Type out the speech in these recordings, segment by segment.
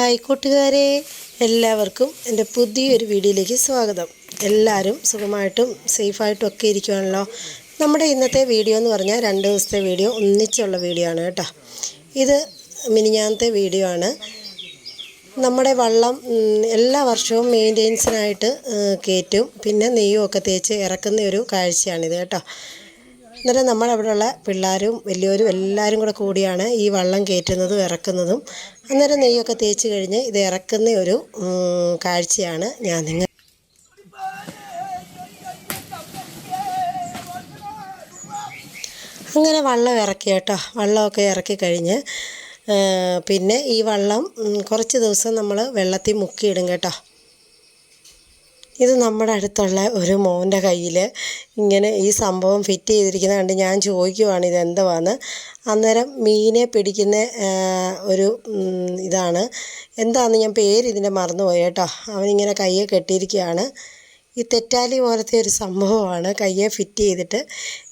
Hi കൂട്ടുകാരെ എല്ലാവർക്കും എന്റെ പുതിയൊരു വീഡിയോയിലേക്ക് സ്വാഗതം. എല്ലാവരും സുഖമായിട്ടും സേഫായിട്ടും ഒക്കെ ഇരിക്കുവാണല്ലോ. നമ്മുടെ ഇന്നത്തെ വീഡിയോ എന്ന് പറഞ്ഞാൽ രണ്ട് ദിവസത്തെ വീഡിയോ ഒന്നിച്ചുള്ള വീഡിയോ ആണ് കേട്ടോ. ഇത് മിനിഞ്ഞാന്നത്തെ വീഡിയോ ആണ്. നമ്മുടെ വള്ളം എല്ലാ വർഷവും മെയിന്റെനൻസിനായിട്ട് കയറ്റും പിന്നെ നെയ്യും ഒക്കെ തേച്ച് ഇറക്കുന്ന ഒരു കാഴ്ചയാണിത് കേട്ടോ. അന്നേരം നമ്മളവിടെയുള്ള പിള്ളേരും വലിയവരും എല്ലാവരും കൂടെ കൂടിയാണ് ഈ വള്ളം കയറ്റുന്നതും ഇറക്കുന്നതും. അന്നേരം നെയ്യൊക്കെ തേച്ച് കഴിഞ്ഞ് ഇത് ഇറക്കുന്ന ഒരു കാഴ്ചയാണ് ഞാൻ നിങ്ങൾ അങ്ങനെ വള്ളം ഇറക്കി കേട്ടോ. വള്ളമൊക്കെ ഇറക്കി കഴിഞ്ഞ് പിന്നെ ഈ വള്ളം കുറച്ച് ദിവസം നമ്മൾ വെള്ളത്തിൽ മുക്കിയിടും കേട്ടോ. ഇത് നമ്മുടെ അടുത്തുള്ള ഒരു മോന്റെ കയ്യിൽ ഇങ്ങനെ ഈ സംഭവം ഫിറ്റ് ചെയ്തിരിക്കുന്നത് കണ്ട് ഞാൻ ചോദിക്കുവാണ് ഇത് എന്തുവാന്ന്. അന്നേരം മീനെ പിടിക്കുന്ന ഒരു ഇതാണ്. എന്താണെന്ന് ഞാൻ പേര് ഇതിന്റെ മറന്നുപോയി കേട്ടോ. അവനിങ്ങനെ കയ്യെ കെട്ടിയിരിക്കുകയാണ്. ഈ തെറ്റാലി പോലത്തെ ഒരു സംഭവമാണ് കയ്യെ ഫിറ്റ് ചെയ്തിട്ട്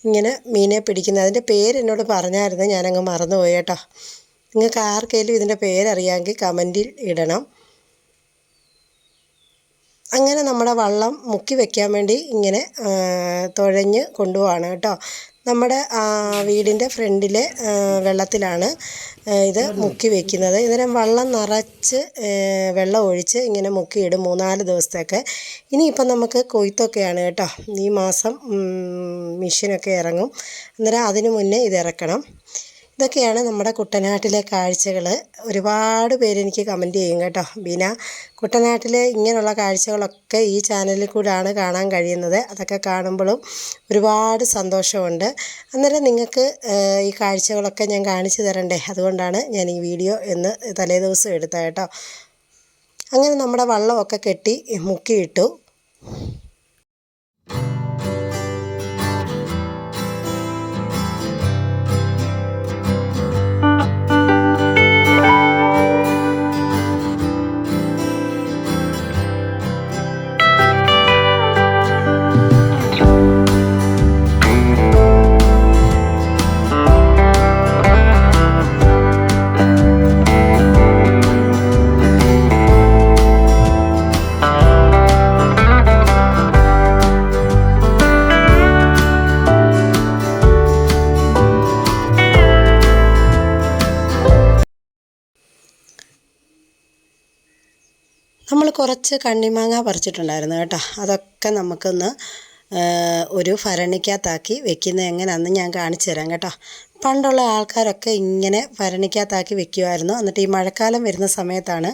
ഇങ്ങനെ മീനെ പിടിക്കുന്നത്. അതിന്റെ പേര് എന്നോട് പറഞ്ഞായിരുന്നു ഞാനങ്ങ് മറന്നുപോയി കേട്ടോ. നിങ്ങൾക്ക് ആർക്കെങ്കിലും ഇതിന്റെ പേരറിയാമെങ്കിൽ കമന്റിൽ ഇടണം. അങ്ങനെ നമ്മുടെ വള്ളം മുക്കി വെക്കാൻ വേണ്ടി ഇങ്ങനെ തുഴഞ്ഞ് കൊണ്ടുപോവാണ് കേട്ടോ. നമ്മുടെ വീടിന്റെ ഫ്രണ്ടിലെ വെള്ളത്തിലാണ് ഇത് മുക്കി വെക്കുന്നത്. ഇന്നേരം വള്ളം നിറച്ച് വെള്ളം ഒഴിച്ച് ഇങ്ങനെ മുക്കിയിടും മൂന്നാൽ ദിവസത്തേക്ക്. ഇനിയിപ്പം നമുക്ക് കൊയ്ത്തൊക്കെയാണ് കേട്ടോ. ഈ മാസം മിഷ്യനൊക്കെ ഇറങ്ങും. അന്നേരം അതിന് മുന്നേ ഇത് ഇറക്കണം. ഇതൊക്കെയാണ് നമ്മുടെ കുട്ടനാട്ടിലെ കാഴ്ചകൾ ഒരുപാട് പേരെനിക്ക് കമന്റ് ചെയ്യും കേട്ടോ. ബീന കുട്ടനാട്ടിലെ ഇങ്ങനെയുള്ള കാഴ്ചകളൊക്കെ ഈ ചാനലിൽ കൂടാണ് കാണാൻ കഴിയുന്നത്. അതൊക്കെ കാണുമ്പോഴും ഒരുപാട് സന്തോഷമുണ്ട്. അന്നേരം നിങ്ങൾക്ക് ഈ കാഴ്ചകളൊക്കെ ഞാൻ കാണിച്ചു തരണ്ടേ? അതുകൊണ്ടാണ് ഞാൻ ഈ വീഡിയോ എന്ന് തലേദിവസം എടുത്തത് കേട്ടോ. അങ്ങനെ നമ്മുടെ വള്ളമൊക്കെ കെട്ടി മുക്കിയിട്ടു. കുറച്ച് കണ്ണിമാങ്ങ പറിച്ചിട്ടുണ്ടായിരുന്നു കേട്ടോ. അതൊക്കെ നമുക്കൊന്ന് ഒരു ഭരണിക്കകത്താക്കി വെക്കുന്നത് എങ്ങനെയാണെന്ന് ഞാൻ കാണിച്ചു തരാം കേട്ടോ. പണ്ടുള്ള ആൾക്കാരൊക്കെ ഇങ്ങനെ ഭരണിക്കകത്താക്കി വെക്കുമായിരുന്നു. എന്നിട്ട് ഈ മഴക്കാലം വരുന്ന സമയത്താണ്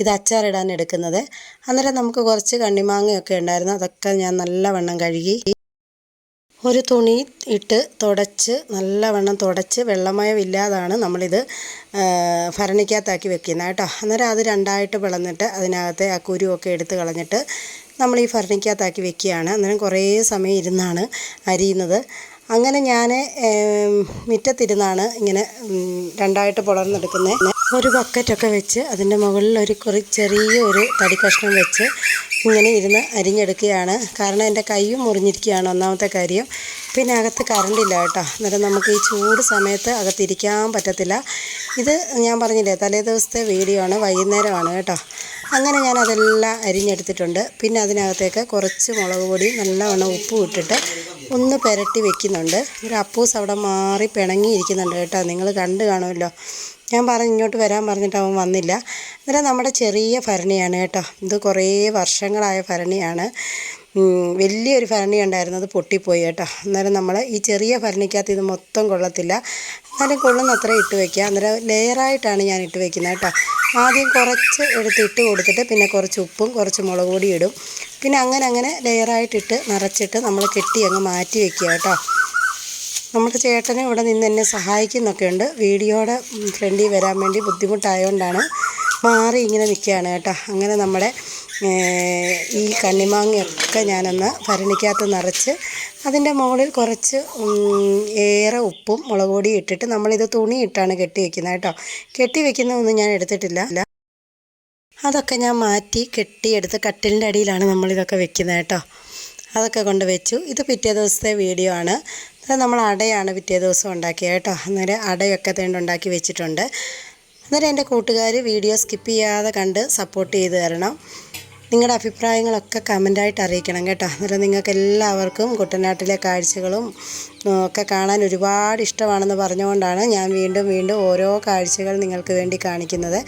ഇത് അച്ചാറിടാൻ എടുക്കുന്നത്. അന്നേരം നമുക്ക് കുറച്ച് കണ്ണിമാങ്ങയൊക്കെ ഉണ്ടായിരുന്നു. അതൊക്കെ ഞാൻ നല്ലവണ്ണം കഴുകി ഒരു തുണി ഇട്ട് തുടച്ച് നല്ലവണ്ണം തുടച്ച് വെള്ളമയം ഇല്ലാതാണ് നമ്മളിത് ഭരണിക്കകത്താക്കി വെക്കുന്നത് കേട്ടോ. അന്നേരം അത് രണ്ടായിട്ട് പിളന്നിട്ട് അതിനകത്തെ ആ കുരുവൊക്കെ എടുത്ത് കളഞ്ഞിട്ട് നമ്മൾ ഈ ഭരണിക്കകത്താക്കി വെക്കുകയാണ്. അന്നേരം കുറേ സമയം ഇരുന്നാണ് അരിയുന്നത്. അങ്ങനെ ഞാൻ മുറ്റത്തിരുന്നാണ് ഇങ്ങനെ രണ്ടായിട്ട് പുളർന്നെടുക്കുന്നത് ഒരു ബക്കറ്റൊക്കെ വെച്ച് അതിന്റെ മുകളിൽ ഒരു കുറി ചെറിയ ഒരു തടി കഷ്ണം വെച്ച് ഇങ്ങനെ ഇരുന്ന് അരിഞ്ഞെടുക്കുകയാണ്. കാരണം എന്റെ കൈയും മുറിഞ്ഞിരിക്കുകയാണ് ഒന്നാമത്തെ കാര്യം. പിന്നെ അകത്ത് കറണ്ടില്ല കേട്ടോ. അന്നേരം നമുക്ക് ഈ ചൂട് സമയത്ത് അകത്തിരിക്കാൻ പറ്റത്തില്ല. ഇത് ഞാൻ പറഞ്ഞില്ലേ തലേ ദിവസത്തെ വീഡിയോ ആണ് വൈകുന്നേരമാണ് കേട്ടോ. അങ്ങനെ ഞാൻ അതെല്ലാം അരിഞ്ഞെടുത്തിട്ടുണ്ട്. പിന്നെ അതിനകത്തേക്ക് കുറച്ച് മുളക് പൊടി നല്ലവണ്ണം ഉപ്പ് ഇട്ടിട്ട് ഒന്ന് പുരട്ടി വെക്കുന്നുണ്ട്. ഒരു അപ്പൂസ് അവിടെ മാറി പിണങ്ങിയിരിക്കുന്നുണ്ട് കേട്ടോ. നിങ്ങൾ കണ്ടു കാണുമല്ലോ. ഞാൻ പറഞ്ഞ് ഇങ്ങോട്ട് വരാൻ പറഞ്ഞിട്ട് അവൻ വന്നില്ല. അന്നേരം നമ്മുടെ ചെറിയ ഭരണിയാണ് കേട്ടോ. ഇത് കുറേ വർഷങ്ങളായ ഭരണിയാണ്. വലിയൊരു ഭരണി ഉണ്ടായിരുന്നു. അത് പൊട്ടിപ്പോയി കേട്ടോ. അന്നേരം നമ്മൾ ഈ ചെറിയ ഭരണിക്കകത്ത് ഇത് മൊത്തം കൊള്ളത്തില്ല. എന്നാലും കൊള്ളുന്ന അത്ര ഇട്ട് വയ്ക്കുക അന്നേരം ലെയറായിട്ടാണ് ഞാൻ ഇട്ട് വയ്ക്കുന്നത് കേട്ടോ. ആദ്യം കുറച്ച് എടുത്ത് ഇട്ട് കൊടുത്തിട്ട് പിന്നെ കുറച്ച് ഉപ്പും കുറച്ച് മുളക് പൊടി ഇടും. പിന്നെ അങ്ങനെ അങ്ങനെ ലെയറായിട്ടിട്ട് നിറച്ചിട്ട് നമ്മൾ കെട്ടി അങ്ങ് മാറ്റി വയ്ക്കുക കേട്ടോ. നമ്മുടെ ചേട്ടനും ഇവിടെ നിന്ന് എന്നെ സഹായിക്കുന്നൊക്കെ ഉണ്ട്. വീഡിയോയുടെ ഫ്രണ്ടിൽ വരാൻ വേണ്ടി ബുദ്ധിമുട്ടായതുകൊണ്ടാണ് മാറി ഇങ്ങനെ നിൽക്കുകയാണ് കേട്ടോ. അങ്ങനെ നമ്മുടെ ഈ കണ്ണിമാങ്ങയൊക്കെ ഞാനൊന്ന് ഭരണിക്കകത്ത് നിറച്ച് അതിന്റെ മുകളിൽ കുറച്ച് ഏറെ ഉപ്പും മുളക് പൊടിയും ഇട്ടിട്ട് നമ്മളിത് തുണി ഇട്ടാണ് കെട്ടി വെക്കുന്നത് കേട്ടോ. കെട്ടി വെക്കുന്നതൊന്നും ഞാൻ എടുത്തിട്ടില്ല. അതൊക്കെ ഞാൻ മാറ്റി കെട്ടിയെടുത്ത് കട്ടിലിന്റെ അടിയിലാണ് നമ്മളിതൊക്കെ വെക്കുന്നത് കേട്ടോ. അതൊക്കെ കൊണ്ട് വെച്ചു. ഇത് പിറ്റേ ദിവസത്തെ വീഡിയോ ആണ്. അത് നമ്മൾ അടയാണ് പിറ്റേ ദിവസം ഉണ്ടാക്കിയത് കേട്ടോ. അന്നേരം അടയൊക്കെ തേണ്ട് ഉണ്ടാക്കി വെച്ചിട്ടുണ്ട്. അന്നേരം എന്റെ കൂട്ടുകാർ വീഡിയോ സ്കിപ്പ് ചെയ്യാതെ കണ്ട് സപ്പോർട്ട് ചെയ്ത് തരണം. നിങ്ങളുടെ അഭിപ്രായങ്ങളൊക്കെ കമന്റായിട്ട് അറിയിക്കണം കേട്ടോ. അന്നേരം നിങ്ങൾക്ക് എല്ലാവർക്കും കുട്ടനാട്ടിലെ കാഴ്ചകളും ഒക്കെ കാണാൻ ഒരുപാട് ഇഷ്ടമാണെന്ന് പറഞ്ഞുകൊണ്ടാണ് ഞാൻ വീണ്ടും വീണ്ടും ഓരോ കാഴ്ചകൾ നിങ്ങൾക്ക് വേണ്ടി കാണിക്കുന്നത്.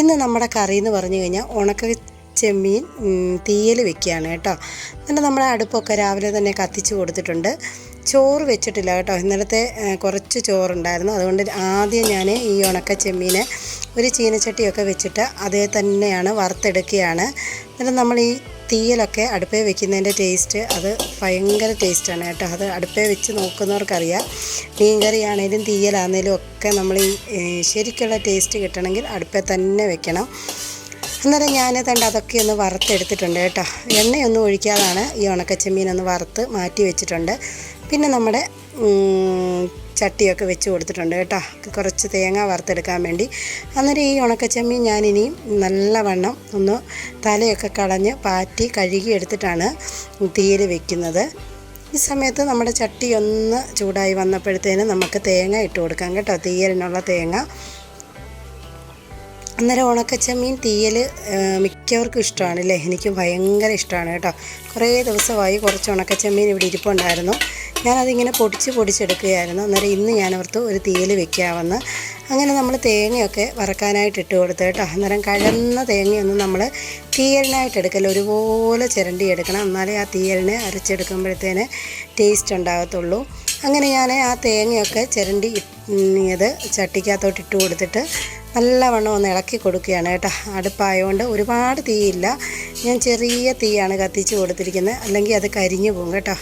ഇന്ന് നമ്മുടെ കറി എന്ന് പറഞ്ഞു കഴിഞ്ഞാൽ ഉണക്ക ചെമ്മീൻ തീയൽ വെക്കുകയാണ് കേട്ടോ. എന്നിട്ട് നമ്മുടെ അടുപ്പൊക്കെ രാവിലെ തന്നെ കത്തിച്ച് കൊടുത്തിട്ടുണ്ട്. ചോറ് വെച്ചിട്ടില്ല കേട്ടോ. ഇന്നലത്തെ കുറച്ച് ചോറുണ്ടായിരുന്നു. അതുകൊണ്ട് ആദ്യം ഞാൻ ഈ ഉണക്ക ചെമ്മീനെ ഒരു ചീനച്ചട്ടിയൊക്കെ വെച്ചിട്ട് അതേ തന്നെയാണ് വറുത്തെടുക്കുകയാണ്. എന്നിട്ട് നമ്മൾ ഈ തീയലൊക്കെ അടുപ്പേ വെക്കുന്നതിന്റെ ടേസ്റ്റ് അത് ഭയങ്കര ടേസ്റ്റാണ് കേട്ടോ. അത് അടുപ്പേ വെച്ച് നോക്കുന്നവർക്കറിയാം. മീൻകറി ആണേലും തീയലാണേലും ഒക്കെ നമ്മൾ ഈ ശരിക്കുള്ള ടേസ്റ്റ് കിട്ടണമെങ്കിൽ അടുപ്പേ തന്നെ വെക്കണം. അന്നേരം ഞാൻ തണ്ട് അതൊക്കെ ഒന്ന് വറുത്തെടുത്തിട്ടുണ്ട് കേട്ടോ. എണ്ണയൊന്നും ഒഴിക്കാതാണ് ഈ ഉണക്കച്ചെമ്മീൻ ഒന്ന് വറുത്ത് മാറ്റി വെച്ചിട്ടുണ്ട്. പിന്നെ നമ്മുടെ ചട്ടിയൊക്കെ വെച്ച് കൊടുത്തിട്ടുണ്ട് കേട്ടോ. കുറച്ച് തേങ്ങ വറുത്തെടുക്കാൻ വേണ്ടി. അന്നേരം ഈ ഉണക്കച്ചമ്മീൻ ഞാനിനിയും നല്ലവണ്ണം ഒന്ന് തലയൊക്കെ കളഞ്ഞ് പാറ്റി കഴുകി എടുത്തിട്ടാണ് തീയിൽ വെക്കുന്നത്. ഈ സമയത്ത് നമ്മുടെ ചട്ടി ഒന്ന് ചൂടായി വന്നപ്പോഴത്തേനും നമുക്ക് തേങ്ങ ഇട്ട് കൊടുക്കാം കേട്ടോ. തീയലിനുള്ള തേങ്ങ. അന്നേരം ഉണക്കച്ചമ്മീൻ തീയൽ മിക്കവർക്കും ഇഷ്ടമാണ് അല്ലേ? എനിക്ക് ഭയങ്കര ഇഷ്ടമാണ് കേട്ടോ. കുറേ ദിവസമായി കുറച്ച് ഉണക്കച്ചമ്മീൻ ഇവിടെ ഇരിപ്പുണ്ടായിരുന്നു. ഞാനതിങ്ങനെ പൊടിച്ച് പൊടിച്ചെടുക്കുകയായിരുന്നു. അന്നേരം ഇന്ന് ഞാനോർത്ത് ഒരു തീയൽ വെക്കാമെന്ന്. അങ്ങനെ നമ്മൾ തേങ്ങയൊക്കെ വറക്കാനായിട്ട് ഇട്ട് കൊടുത്തു കേട്ടോ. അന്നേരം കഴന്ന തേങ്ങയൊന്നും നമ്മൾ തീയലിനായിട്ട് എടുക്കല്ല. ഒരുപോലെ ചിരണ്ടി എടുക്കണം. എന്നാലേ ആ തീയലിനെ അരച്ചെടുക്കുമ്പോഴത്തേന് ടേസ്റ്റ് ഉണ്ടാകത്തുള്ളൂ. അങ്ങനെ ഞാൻ ആ തേങ്ങയൊക്കെ ചിരണ്ടി ഇത് ചട്ടിക്കകത്തോട്ട് ഇട്ട് കൊടുത്തിട്ട് നല്ലവണ്ണം ഒന്ന് ഇളക്കി കൊടുക്കുകയാണ് കേട്ടോ. അടുപ്പായതുകൊണ്ട് ഒരുപാട് തീയില്ല. ഞാൻ ചെറിയ തീയാണ് കത്തിച്ച് കൊടുത്തിരിക്കുന്നത്. അല്ലെങ്കിൽ അത് കരിഞ്ഞു പോകും കേട്ടോ.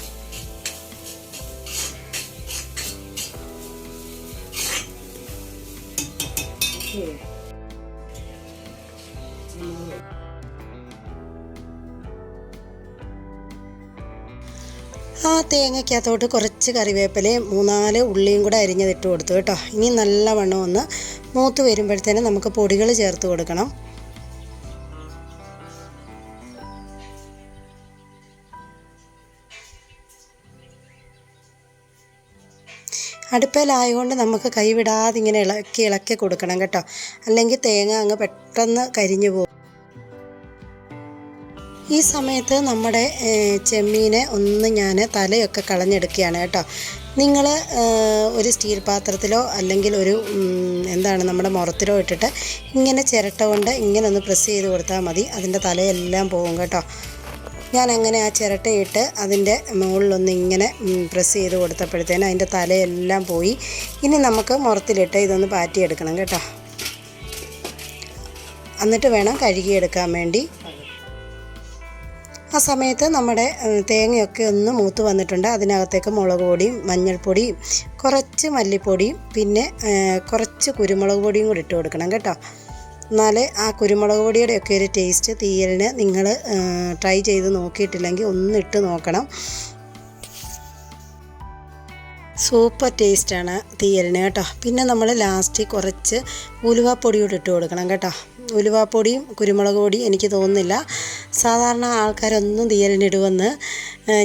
ആ തേങ്ങയ്ക്കകത്തോട്ട് കുറച്ച് കറിവേപ്പിലയും മൂന്നാൽ ഉള്ളിയും കൂടെ അരിഞ്ഞതിട്ട് കൊടുത്തു കേട്ടോ. ഇനി നല്ലവണ്ണം ഒന്ന് മൂത്ത് വരുമ്പോഴത്തേനും നമുക്ക് പൊടികൾ ചേർത്ത് കൊടുക്കണം. അടുപ്പിലായതുകൊണ്ട് നമുക്ക് കൈവിടാതെ ഇങ്ങനെ ഇളക്കി ഇളക്കി കൊടുക്കണം കേട്ടോ. അല്ലെങ്കിൽ തേങ്ങ അങ്ങ് പെട്ടെന്ന് കരിഞ്ഞു പോകും. ഈ സമയത്ത് നമ്മുടെ ചെമ്മീനെ ഒന്ന് ഞാൻ തലയൊക്കെ കളഞ്ഞെടുക്കുകയാണ് കേട്ടോ. നിങ്ങൾ ഒരു സ്റ്റീൽ പാത്രത്തിലോ അല്ലെങ്കിൽ ഒരു എന്താണ് നമ്മുടെ മുറത്തിലോ ഇട്ടിട്ട് ഇങ്ങനെ ചിരട്ട കൊണ്ട് ഇങ്ങനെ ഒന്ന് പ്രസ് ചെയ്ത് കൊടുത്താൽ മതി. അതിന്റെ തലയെല്ലാം പോകും കേട്ടോ. ഞാൻ അങ്ങനെ ആ ചിരട്ടയിട്ട് അതിന്റെ മുകളിലൊന്ന് ഇങ്ങനെ പ്രസ് ചെയ്ത് കൊടുത്തപ്പോഴത്തേന് അതിന്റെ തലയെല്ലാം പോയി. ഇനി നമുക്ക് മുറത്തിലിട്ട് ഇതൊന്ന് പാറ്റിയെടുക്കണം കേട്ടോ. എന്നിട്ട് വേണം കഴുകിയെടുക്കാൻ വേണ്ടി. ആ സമയത്ത് നമ്മുടെ തേങ്ങയൊക്കെ ഒന്ന് മൂത്ത് വന്നിട്ടുണ്ട്. അതിനകത്തേക്ക് മുളക് പൊടിയും മഞ്ഞൾപ്പൊടിയും കുറച്ച് മല്ലിപ്പൊടിയും പിന്നെ കുറച്ച് കുരുമുളക് പൊടിയും കൂടി ഇട്ട് കൊടുക്കണം കേട്ടോ. എന്നാലേ ആ കുരുമുളക് പൊടിയുടെ ഒക്കെ ഒരു ടേസ്റ്റ് തീയലിന് നിങ്ങൾ ട്രൈ ചെയ്ത് നോക്കിയിട്ടില്ലെങ്കിൽ ഒന്ന് ഇട്ട് നോക്കണം. സൂപ്പർ ടേസ്റ്റാണ് തീയലിന് കേട്ടോ. പിന്നെ നമ്മൾ ലാസ്റ്റ് കുറച്ച് ഉലുവാപ്പൊടി കൂടി ഇട്ട് കൊടുക്കണം കേട്ടോ. ഉലുവാപ്പൊടിയും കുരുമുളക് പൊടിയും എനിക്ക് തോന്നുന്നില്ല. സാധാരണ ആൾക്കാരൊന്നും തീയലിനിടുമെന്ന്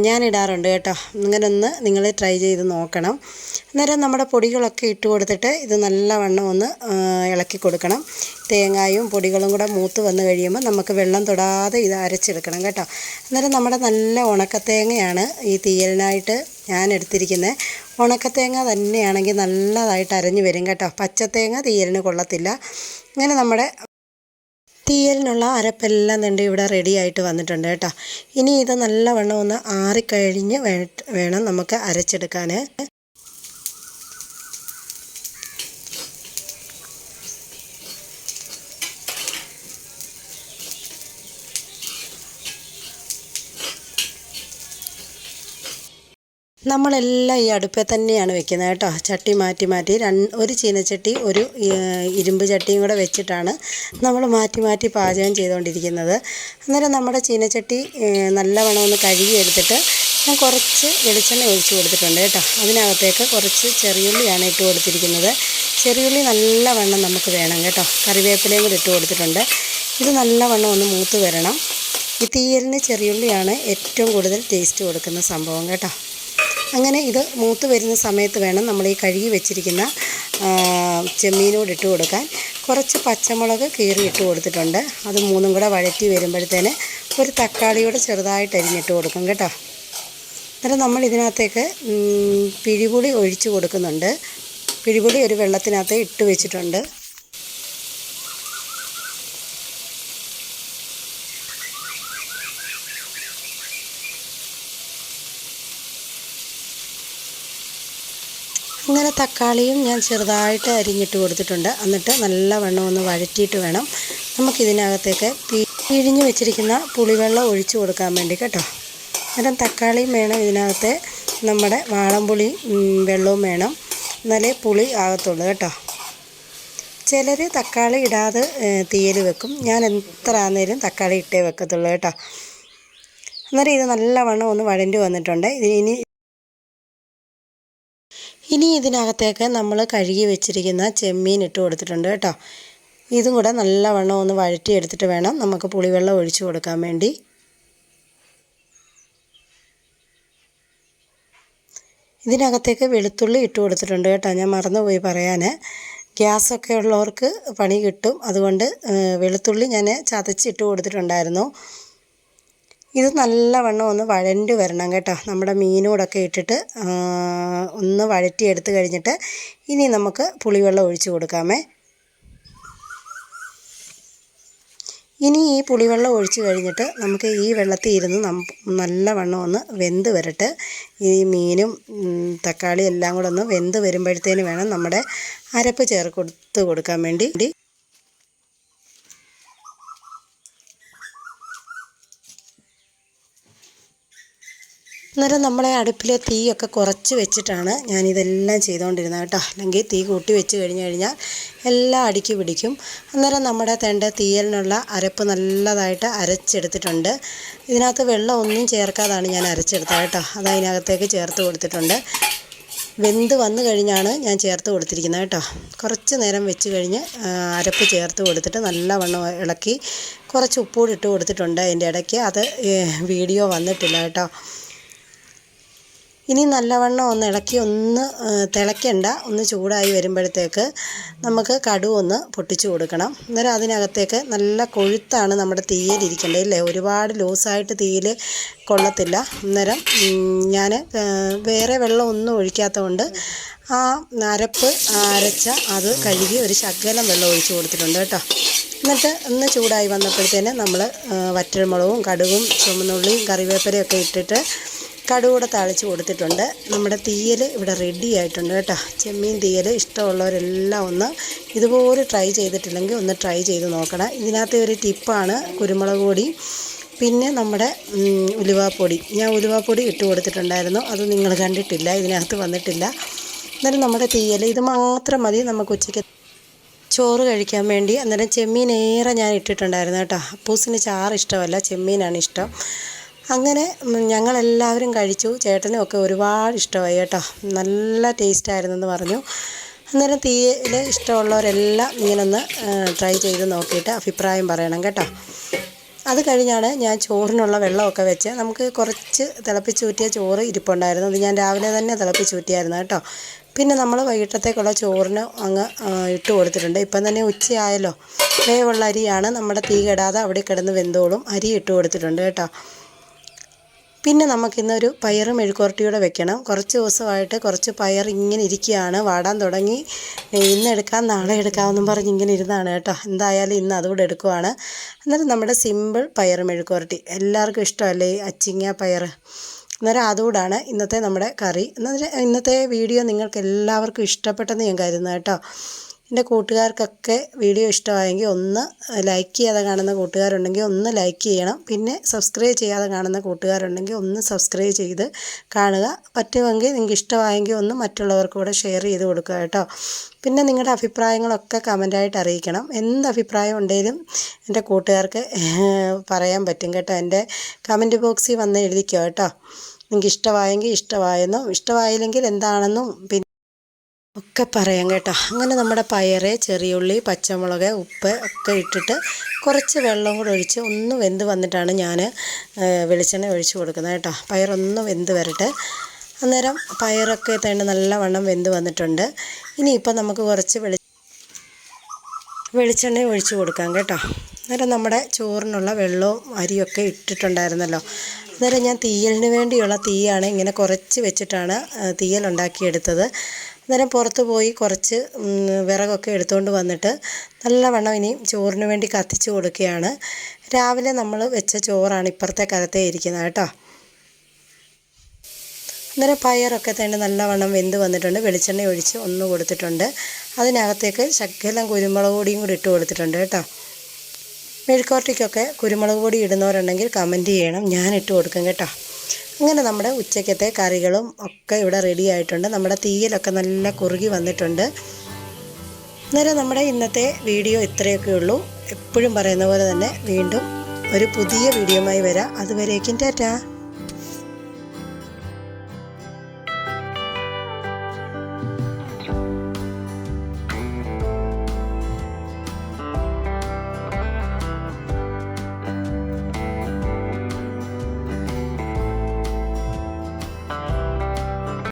ഞാൻ ഇടാറുണ്ട് കേട്ടോ. അങ്ങനൊന്ന് നിങ്ങൾ ട്രൈ ചെയ്ത് നോക്കണം. അന്നേരം നമ്മുടെ പൊടികളൊക്കെ ഇട്ട് കൊടുത്തിട്ട് ഇത് നല്ലവണ്ണം ഒന്ന് ഇളക്കി കൊടുക്കണം. തേങ്ങായും പൊടികളും കൂടെ മൂത്ത് വന്ന് കഴിയുമ്പോൾ നമുക്ക് വെള്ളം തൊടാതെ ഇത് അരച്ചെടുക്കണം കേട്ടോ. അന്നേരം നമ്മുടെ നല്ല ഉണക്കത്തേങ്ങയാണ് ഈ തീയലിനായിട്ട് ഞാൻ എടുത്തിരിക്കുന്നത് ഉണക്കത്തേങ്ങ തന്നെയാണെങ്കിൽ നല്ലതായിട്ട് അരഞ്ഞു വരും കേട്ടോ. പച്ചത്തേങ്ങ തീയലിന് കൊള്ളത്തില്ല. അങ്ങനെ നമ്മുടെ തീയലിനുള്ള അരപ്പെല്ലാം തന്നെ ഇവിടെ റെഡി ആയിട്ട് വന്നിട്ടുണ്ട് കേട്ടോ. ഇനി ഇത് നല്ലവണ്ണം ഒന്ന് ആറിക്കഴിഞ്ഞ് വേണം നമുക്ക് അരച്ചെടുക്കാൻ നമ്മളെല്ലാം ഈ അടുപ്പിൽ തന്നെയാണ് വെക്കുന്നത് കേട്ടോ. ചട്ടി മാറ്റി മാറ്റി രണ്ട് ഒരു ചീനച്ചട്ടി ഒരു ഇരുമ്പ് ചട്ടിയും കൂടെ വെച്ചിട്ടാണ് നമ്മൾ മാറ്റി മാറ്റി പാചകം ചെയ്തുകൊണ്ടിരിക്കുന്നത്. അന്നേരം നമ്മുടെ ചീനച്ചട്ടി നല്ല നല്ലവണ്ണം ഒന്ന് കഴുകി എടുത്തിട്ട് ഞാൻ കുറച്ച് വെളിച്ചെണ്ണ ഒഴിച്ചു കൊടുത്തിട്ടുണ്ട് കേട്ടോ. അതിനകത്തേക്ക് കുറച്ച് ചെറിയുള്ളിയാണ് ഇട്ട് കൊടുത്തിരിക്കുന്നത്. ചെറിയുള്ളി നല്ലവണ്ണം നമുക്ക് വേണം കേട്ടോ. കറിവേപ്പിലയും കൂടി ഇട്ട് കൊടുത്തിട്ടുണ്ട്. ഇത് നല്ലവണ്ണം ഒന്ന് മൂത്ത് വരണം. ഈ തീയലിന് ചെറിയുള്ളിയാണ് ഏറ്റവും കൂടുതൽ ടേസ്റ്റ് കൊടുക്കുന്ന സംഭവം കേട്ടോ. അങ്ങനെ ഇത് മൂത്ത് വരുന്ന സമയത്ത് വേണം നമ്മൾ ഈ കഴുകി വെച്ചിരിക്കുന്ന ചെമ്മീനോട് ഇട്ട് കൊടുക്കാൻ. കുറച്ച് പച്ചമുളക് കീറി ഇട്ട് കൊടുത്തിട്ടുണ്ട്. അത് മൂന്നും കൂടെ വഴറ്റി വരുമ്പോഴത്തേന് ഒരു തക്കാളിയോടെ ചെറുതായിട്ട് അരിഞ്ഞിട്ട് കൊടുക്കും കേട്ടോ. എന്നിട്ട് നമ്മൾ ഇതിനകത്തേക്ക് പിഴിപുളി ഒഴിച്ച് കൊടുക്കുന്നുണ്ട്. പിഴിപുളി ഒരു വെള്ളത്തിനകത്ത് ഇട്ട് വെച്ചിട്ടുണ്ട്. അങ്ങനെ തക്കാളിയും ഞാൻ ചെറുതായിട്ട് അരിഞ്ഞിട്ട് കൊടുത്തിട്ടുണ്ട്. എന്നിട്ട് നല്ലവണ്ണം ഒന്ന് വഴറ്റിയിട്ട് വേണം. നമുക്കിതിനകത്തേക്ക് പിഴിഞ്ഞ് വെച്ചിരിക്കുന്ന പുളിവെള്ളം ഒഴിച്ച് കൊടുക്കാൻ വേണ്ടി കേട്ടോ. അന്നേരം തക്കാളിയും വേണം ഇതിനകത്ത്. നമ്മുടെ വാളംപുളി വെള്ളവും വേണം. എന്നാലേ പുളി ആകത്തുള്ളൂ കേട്ടോ. ചിലർ തക്കാളി ഇടാതെ തീയൽ വെക്കും. ഞാൻ എത്ര ആന്നേലും തക്കാളി ഇട്ടേ വെക്കത്തുള്ളൂ കേട്ടോ. അന്നേരം ഇത് നല്ലവണ്ണം ഒന്ന് വഴണ്ടി വന്നിട്ടുണ്ട്. ഇത് ഇനി ഇതിനകത്തേക്ക് നമ്മൾ കഴുകി വെച്ചിരിക്കുന്ന ചെമ്മീൻ ഇട്ട് കൊടുത്തിട്ടുണ്ട് കേട്ടോ. ഇതും കൂടെ നല്ലവണ്ണം ഒന്ന് വഴറ്റി എടുത്തിട്ട് വേണം നമുക്ക് പുളിവെള്ളം ഒഴിച്ചു കൊടുക്കാൻ വേണ്ടി. ഇതിനകത്തേക്ക് വെളുത്തുള്ളി ഇട്ട് കൊടുത്തിട്ടുണ്ട് കേട്ടോ. ഞാൻ മറന്നുപോയി പറയാൻ ഗ്യാസൊക്കെ ഉള്ളവർക്ക് പണി കിട്ടും. അതുകൊണ്ട് വെളുത്തുള്ളി ഞാൻ ചതച്ചിട്ട് കൊടുത്തിട്ടുണ്ടായിരുന്നു. ഇത് നല്ലവണ്ണം ഒന്ന് വഴണ്ട് വരണം കേട്ടോ. നമ്മുടെ മീനോടൊക്കെ ഇട്ടിട്ട് ഒന്ന് വഴറ്റിയെടുത്ത് കഴിഞ്ഞിട്ട് ഇനി നമുക്ക് പുളിവെള്ളം ഒഴിച്ച് കൊടുക്കാമേ. ഇനി ഈ പുളിവെള്ളം ഒഴിച്ച് കഴിഞ്ഞിട്ട് നമുക്ക് ഈ വെള്ളത്തിൽ ഇരുന്ന് നല്ലവണ്ണം ഒന്ന് വെന്ത് വരട്ടെ. ഈ മീനും തക്കാളിയും തക്കാളി എല്ലാം കൂടെ ഒന്ന് വെന്ത് വരുമ്പോഴത്തേന് വേണം നമ്മുടെ അരപ്പ് ചേർത്ത് കൊടുക്കാൻ വേണ്ടി. അന്നേരം നമ്മളെ അടുപ്പിലെ തീയൊക്കെ കുറച്ച് വെച്ചിട്ടാണ് ഞാനിതെല്ലാം ചെയ്തുകൊണ്ടിരുന്നത് കേട്ടോ. അല്ലെങ്കിൽ തീ കൂട്ടി വെച്ച് കഴിഞ്ഞ് കഴിഞ്ഞാൽ എല്ലാം അടുക്കി പിടിക്കും. അന്നേരം നമ്മുടെ തെണ്ട തീയലിനുള്ള അരപ്പ് നല്ലതായിട്ട് അരച്ചെടുത്തിട്ടുണ്ട്. ഇതിനകത്ത് വെള്ളം ഒന്നും ചേർക്കാതാണ് ഞാൻ അരച്ചെടുത്തത് കേട്ടോ. അത് അതിനകത്തേക്ക് ചേർത്ത് കൊടുത്തിട്ടുണ്ട്. വെന്ത് വന്നു കഴിഞ്ഞാണ് ഞാൻ ചേർത്ത് കൊടുത്തിരിക്കുന്നത് കേട്ടോ. കുറച്ച് നേരം വെച്ച് കഴിഞ്ഞ് അരപ്പ് ചേർത്ത് കൊടുത്തിട്ട് നല്ലവണ്ണം ഇളക്കി കുറച്ച് ഉപ്പൂടിട്ട് കൊടുത്തിട്ടുണ്ട് അതിന്റെ ഇടയ്ക്ക്. അത് വീഡിയോ വന്നിട്ടില്ല കേട്ടോ. ഇനി നല്ലവണ്ണം ഒന്ന് ഇളക്കി ഒന്ന് തിളയ്ക്കണ്ട. ഒന്ന് ചൂടായി വരുമ്പോഴത്തേക്ക് നമുക്ക് കടു ഒന്ന് പൊട്ടിച്ചു കൊടുക്കണം. അന്നേരം അതിനകത്തേക്ക് നല്ല കൊഴുത്താണ് നമ്മുടെ തീയിലിരിക്കേണ്ടത് ഇല്ലേ ഒരുപാട് ലൂസായിട്ട് തീയിൽ കൊള്ളത്തില്ല. അന്നേരം ഞാൻ വേറെ വെള്ളം ഒന്നും ഒഴിക്കാത്തതുകൊണ്ട് ആ അരപ്പ് അരച്ച അത് കഴുകി ഒരു ശകലം വെള്ളം ഒഴിച്ചു കൊടുത്തിട്ടുണ്ട് കേട്ടോ. എന്നിട്ട് ഒന്ന് ചൂടായി വന്നപ്പോഴത്തേന് നമ്മൾ വറ്റൽമുളകും കടുകും ചുമന്നുള്ളിയും കറിവേപ്പിലയൊക്കെ ഇട്ടിട്ട് കടുകൂടെ താളിച്ച് കൊടുത്തിട്ടുണ്ട്. നമ്മുടെ തീയൽ ഇവിടെ റെഡി ആയിട്ടുണ്ട് കേട്ടോ. ചെമ്മീൻ തീയൽ ഇഷ്ടമുള്ളവരെല്ലാം ഒന്ന് ഇതുപോലെ ട്രൈ ചെയ്തിട്ടില്ലെങ്കിൽ ഒന്ന് ട്രൈ ചെയ്ത് നോക്കണം. ഇതിനകത്ത് ഒരു ടിപ്പാണ് കുരുമുളക് പൊടി പിന്നെ നമ്മുടെ ഉലുവാപ്പൊടി. ഞാൻ ഉലുവാപ്പൊടി ഇട്ട് കൊടുത്തിട്ടുണ്ടായിരുന്നു. അത് നിങ്ങൾ കണ്ടിട്ടില്ല ഇതിനകത്ത് വന്നിട്ടില്ല. എന്നാലും നമ്മുടെ തീയൽ ഇത് മാത്രം മതി നമുക്ക് ഉച്ചയ്ക്ക് ചോറ് കഴിക്കാൻ വേണ്ടി. അന്നേരം ചെമ്മീൻ ഏറെ ഞാൻ ഇട്ടിട്ടുണ്ടായിരുന്നു കേട്ടോ. അപ്പൂസിന് ചാറ് ഇഷ്ടമല്ല ചെമ്മീനാണ് ഇഷ്ടം. അങ്ങനെ ഞങ്ങളെല്ലാവരും കഴിച്ചു. ചേട്ടനും ഒക്കെ ഒരുപാട് ഇഷ്ടമായി കേട്ടോ. നല്ല ടേസ്റ്റായിരുന്നെന്ന് പറഞ്ഞു. അന്നേരം തീയിൽ ഇഷ്ടമുള്ളവരെല്ലാം ഇങ്ങനൊന്ന് ട്രൈ ചെയ്ത് നോക്കിയിട്ട് അഭിപ്രായം പറയണം കേട്ടോ. അത് കഴിഞ്ഞാണ് ഞാൻ ചോറിനുള്ള വെള്ളമൊക്കെ വെച്ച് നമുക്ക് കുറച്ച് തിളപ്പിച്ചൂറ്റിയ ചോറ് ഇരിപ്പുണ്ടായിരുന്നു. അത് ഞാൻ രാവിലെ തന്നെ തിളപ്പിച്ചൂറ്റിയായിരുന്നു കേട്ടോ. പിന്നെ നമ്മൾ വൈകിട്ടത്തേക്കുള്ള ചോറിന് അങ്ങ് ഇട്ട് കൊടുത്തിട്ടുണ്ട്. ഇപ്പം തന്നെ ഉച്ചയായല്ലോ. വേവുള്ള അരിയാണ്. നമ്മുടെ തീ കെടാതെ അവിടെ കിടന്ന് വെന്തോളും. അരി ഇട്ട് കൊടുത്തിട്ടുണ്ട് കേട്ടോ. പിന്നെ നമുക്കിന്നൊരു പയറ് മെഴുക്കുവരട്ടിയൂടെ വെക്കണം. കുറച്ച് ദിവസമായിട്ട് കുറച്ച് പയർ ഇങ്ങനെ ഇരിക്കുകയാണ്. വാടാൻ തുടങ്ങി. ഇന്ന് എടുക്കാം നാളെ എടുക്കാമെന്നും പറഞ്ഞ് ഇങ്ങനെ ഇരുന്നാണ് കേട്ടോ. എന്തായാലും ഇന്ന് അതുകൂടെ എടുക്കുവാണ്. അന്നേരം നമ്മുടെ സിമ്പിൾ പയർ മെഴുക്കുവരട്ടി. എല്ലാവർക്കും ഇഷ്ടമല്ലേ? അച്ചിങ്ങ പയർ. അന്നേരം അതുകൂടാണ് ഇന്നത്തെ നമ്മുടെ കറി. അന്നേരം ഇന്നത്തെ വീഡിയോ നിങ്ങൾക്ക് എല്ലാവർക്കും ഇഷ്ടപ്പെട്ടെന്ന് ഞാൻ കരുതുന്നു കേട്ടോ. എന്റെ കൂട്ടുകാർക്കൊക്കെ വീഡിയോ ഇഷ്ടമായെങ്കിൽ ഒന്ന് ലൈക്ക് ചെയ്യാതെ കാണുന്ന കൂട്ടുകാരുണ്ടെങ്കിൽ ഒന്ന് ലൈക്ക് ചെയ്യണം. പിന്നെ സബ്സ്ക്രൈബ് ചെയ്യാതെ കാണുന്ന കൂട്ടുകാരുണ്ടെങ്കിൽ ഒന്ന് സബ്സ്ക്രൈബ് ചെയ്ത് കാണുക. പറ്റുമെങ്കിൽ നിങ്ങൾക്ക് ഇഷ്ടമായെങ്കിൽ ഒന്ന് മറ്റുള്ളവർക്ക് കൂടെ ഷെയർ ചെയ്ത് കൊടുക്കുക കേട്ടോ. പിന്നെ നിങ്ങളുടെ അഭിപ്രായങ്ങളൊക്കെ കമന്റായിട്ട് അറിയിക്കണം. എന്ത് അഭിപ്രായം ഉണ്ടെങ്കിലും എന്റെ കൂട്ടുകാർക്ക് പറയാൻ പറ്റും കേട്ടോ. എന്റെ കമന്റ് ബോക്സിൽ വന്ന് എഴുതിക്കോ കേട്ടോ. നിങ്ങൾക്ക് ഇഷ്ടമായെങ്കിൽ ഇഷ്ടമായെന്നും ഇഷ്ടമായില്ലെങ്കിൽ എന്താണെന്നും പിന്നെ ഒക്കെ പറയാം കേട്ടോ. അങ്ങനെ നമ്മുടെ പയറ് ചെറിയുള്ളി പച്ചമുളക് ഉപ്പ് ഒക്കെ ഇട്ടിട്ട് കുറച്ച് വെള്ളം കൂടെ ഒഴിച്ച് ഒന്ന് വെന്ത് വന്നിട്ടാണ് ഞാൻ വെളിച്ചെണ്ണ ഒഴിച്ച് കൊടുക്കുന്നത് കേട്ടോ. പയറൊന്ന് വെന്ത് വരട്ടെ. അന്നേരം പയറൊക്കെ തേണ്ട നല്ലവണ്ണം വെന്ത് വന്നിട്ടുണ്ട്. ഇനിയിപ്പോൾ നമുക്ക് കുറച്ച് വെളി വെളിച്ചെണ്ണ ഒഴിച്ച് കൊടുക്കാം കേട്ടോ. അന്നേരം നമ്മുടെ ചോറിനുള്ള വെള്ളവും അരിയൊക്കെ ഇട്ടിട്ടുണ്ടായിരുന്നല്ലോ. അന്നേരം ഞാൻ തീയലിന് വേണ്ടിയുള്ള തീയാണ് ഇങ്ങനെ കുറച്ച് വെച്ചിട്ടാണ് തീയൽ ഉണ്ടാക്കിയെടുത്തത്. അന്നേരം പുറത്ത് പോയി കുറച്ച് വിറകൊക്കെ എടുത്തുകൊണ്ട് വന്നിട്ട് നല്ലവണ്ണം ഇനി ചോറിന് വേണ്ടി കത്തിച്ചു കൊടുക്കുകയാണ്. രാവിലെ നമ്മൾ വെച്ച ചോറാണ് ഇപ്പുറത്തെ കരത്തെ ഇരിക്കുന്നത് കേട്ടോ. അന്നേരം പയറൊക്കെ തന്നെ നല്ലവണ്ണം വെന്ത് വന്നിട്ടുണ്ട്. വെളിച്ചെണ്ണ ഒഴിച്ച് ഒന്ന് കൊടുത്തിട്ടുണ്ട്. അതിനകത്തേക്ക് ശക്കലം കുരുമുളക് പൊടിയും കൂടി ഇട്ട് കൊടുത്തിട്ടുണ്ട് കേട്ടോ. മെഴുക്കോർട്ടിക്കൊക്കെ കുരുമുളക് പൊടി ഇടുന്നവരുണ്ടെങ്കിൽ കമന്റ് ചെയ്യണം. ഞാൻ ഇട്ട് കൊടുക്കും കേട്ടോ. അങ്ങനെ നമ്മുടെ ഉച്ചക്കത്തെ കറികളും ഒക്കെ ഇവിടെ റെഡി ആയിട്ടുണ്ട്. നമ്മുടെ തീയിലൊക്കെ നല്ല കുറുകി വന്നിട്ടുണ്ട്. അന്നേരം നമ്മുടെ ഇന്നത്തെ വീഡിയോ ഇത്രയൊക്കെ ഉള്ളൂ. എപ്പോഴും പറയുന്ന പോലെ തന്നെ വീണ്ടും ഒരു പുതിയ വീഡിയോയുമായി വരാം. അതുവരേക്കും ടാറ്റാ.